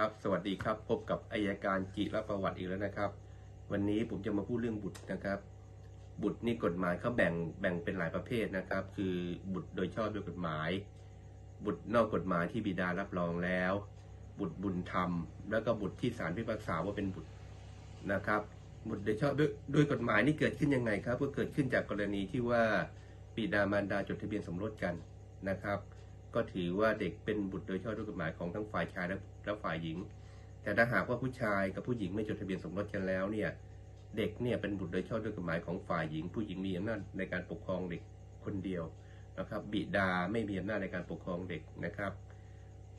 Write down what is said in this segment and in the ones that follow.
ครับสวัสดีครับพบกับอายการจิรประวัติอีกแล้วนะครับ วันนี้ผมจะมาพูดเรื่องบุตรนะครับ บุตรนี่กฎหมายเขาแบ่งแบ่งเป็นหลายประเภทนะครับ คือบุตรโดยชอบด้วยกฎหมาย บุตรนอกกฎหมายที่บิดารับรองแล้ว บุตรบุญธรรม แล้วก็บุตรที่ศาลพิพากษาว่าเป็นบุตรนะครับ บุตรโดยชอบด้วยด้วยกฎหมายนี่เกิดขึ้นยังไงครับก็เกิดขึ้นจากกรณีที่ว่าบิดามารดาจดทะเบียนสมรสกันนะครับ ก็ถือว่าเด็กเป็นบุตรโดยชอบด้วยกฎหมายของทั้งฝ่ายชายและและฝ่ายหญิง แต่ถ้าหากว่าผู้ชายกับผู้หญิงไม่จดทะเบียนสมรสกันแล้วเนี่ยเด็กเนี่ยเป็นบุตรโดยชอบด้วยกฎหมายของฝ่ายหญิง ผู้หญิงมีอำนาจในการปกครองเด็กคนเดียวนะครับบิดาไม่มีอำนาจในการปกครองเด็กนะครับ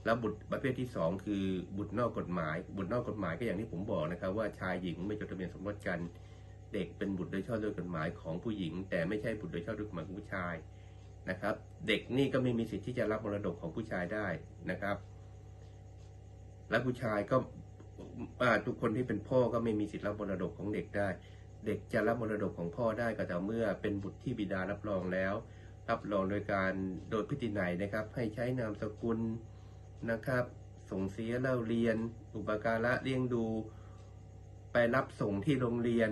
แล้วบุตรประเภทที่สองคือบุตรนอกกฎหมาย บุตรนอกกฎหมายก็อย่างที่ผมบอกนะครับว่าชายหญิงไม่จดทะเบียนสมรสกัน เด็กเป็นบุตรโดยชอบด้วยกฎหมายของผู้หญิง แต่ไม่ใช่บุตรโดยชอบด้วยกฎหมายของผู้ชาย นะครับ เด็กนี่ก็ไม่มีสิทธิ์ที่จะรับมรดกของผู้ชายได้นะครับ และผู้ชายก็ทุกคนที่เป็นพ่อก็ไม่มีสิทธิ์รับมรดกของเด็กได้ เด็กจะรับมรดกของพ่อได้ก็แต่เมื่อเป็นบุตรที่บิดารับรองแล้ว รับรองโดยการโดยพิธีไหนนะครับ ให้ใช้นามสกุลนะครับ ส่งเสียเล่าเรียน อุปการะเลี้ยงดู ไปรับส่งที่โรงเรียน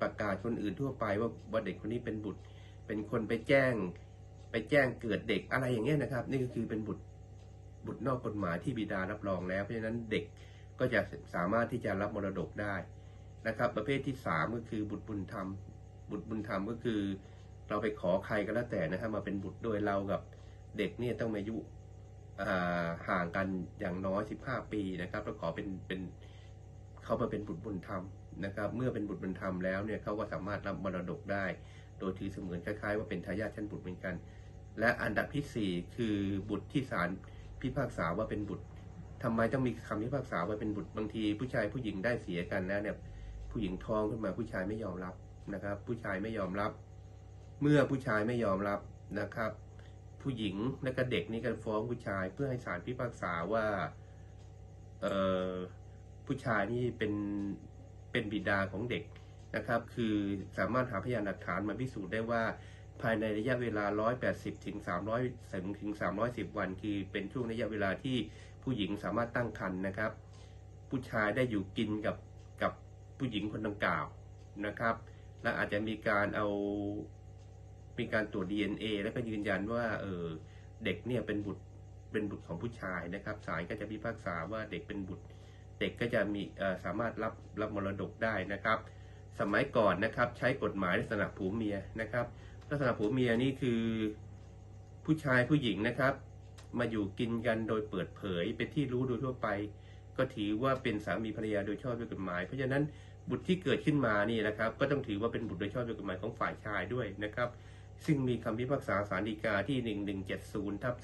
ประกาศคนอื่นทั่วไปว่าว่าเด็กคนนี้เป็นบุตร เป็นคนไปแจ้ง ไปแจ้งเกิดเด็กอะไรอย่างเงี้ยนะครับ นี่ก็คือเป็นบุตรบุตรนอกกฎหมายที่บิดารับรองแล้วเพราะฉะนั้นเด็กก็จะสามารถที่จะรับมรดกได้นะครับ ประเภทที่สามก็คือบุตรบุญธรรม บุตรบุญธรรมก็คือ เราไปขอใครก็แล้วแต่นะครับมาเป็นบุตรโดยเรากับเด็กเนี่ยต้องอายุห่างกันอย่างน้อย 15 ปีนะครับแล้วขอเป็นเป็นเขามาเป็นบุตรบุญธรรมนะครับ เมื่อเป็นบุตรบุญธรรมแล้วเนี่ยเขาก็สามารถรับมรดกได้ โดยถือเสมือนคล้ายๆว่าเป็นทายาทชั้นบุตรเหมือนกัน และอันดับที่สี่คือบุตรที่ศาลพิพากษาว่าเป็นบุตรทำไมต้องมีคำพิพากษาว่าเป็นบุตรบางที ผู้ชายผู้หญิงได้เสียกันแล้วเนี่ยผู้หญิงท้องขึ้นมาผู้ชายไม่ยอมรับนะครับ ผู้ชายไม่ยอมรับ เมื่อผู้ชายไม่ยอมรับนะครับ ผู้หญิงและก็เด็กนี่ก็ฟ้องผู้ชายเพื่อให้ศาลพิพากษาว่าเอ่อผู้ชายนี่เป็นเป็นบิดาของเด็กนะครับ คือสามารถหาพยานหลักฐานมาพิสูจน์ได้ว่า ภายในระยะเวลา 180 ถึง 300ถึง 310 วัน คือเป็นช่วงระยะเวลาที่ผู้หญิงสามารถตั้งครรภ์นะครับ ผู้ชายได้อยู่กินกับกับผู้หญิงคนดังกล่าวนะครับ และอาจจะมีการเอามีการตรวจ DNA แล้วก็ยืนยันว่าเออเด็กเนี่ยเป็นบุตรเป็นบุตรของผู้ชายนะครับศาลก็จะพิพากษาว่าเด็กเป็นบุตร เด็กก็จะมีเออสามารถรับรับมรดกได้นะครับ สมัยก่อนนะครับใช้กฎหมายลักษณะผัวเมียนะครับ ลักษณะผัวเมียนี่คือผู้ชายผู้หญิงนะครับ มาอยู่กินกันโดยเปิดเผย เป็นที่รู้โดยทั่วไป ก็ถือว่าเป็นสามีภรรยาโดยชอบด้วยกฎหมาย เพราะฉะนั้นบุตรที่เกิดขึ้นมานี่นะครับ ก็ต้องถือว่าเป็นบุตรโดยชอบด้วยกฎหมายของฝ่ายชายด้วยนะครับ ซึ่งมีคำพิพากษาศาลฎีกาที่ 1170ทับ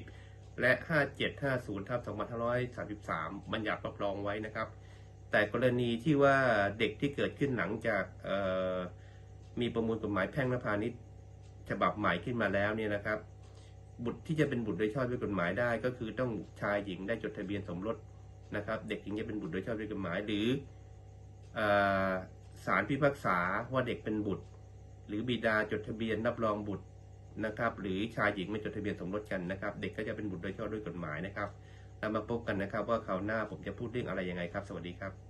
2510 และ 5750ทับ2533 บัญญัติรับรองไว้นะครับ แต่กรณีที่ว่าเด็กที่เกิดขึ้นหลังจากเอ่อ มีประมวลกฎหมายแพ่งและพาณิชย์ฉบับใหม่ขึ้นมาแล้วเนี่ยนะครับ บุตรที่จะเป็นบุตรโดยชอบด้วยกฎหมายได้ ก็คือต้องชายหญิงได้จดทะเบียนสมรสนะครับ เด็กหญิงจะเป็นบุตรโดยชอบด้วยกฎหมาย หรืออ่อศาลพิพากษาว่าเด็กเป็นบุตร หรือบิดาจดทะเบียนรับรองบุตรนะครับ หรือชายหญิงไม่จดทะเบียนสมรสกันนะครับ เด็กก็จะเป็นบุตรโดยชอบด้วยกฎหมายนะครับแล้วมาพบกันนะครับ ว่าคราวหน้าผมจะพูดเรื่องอะไรยังไงครับ สวัสดีครับ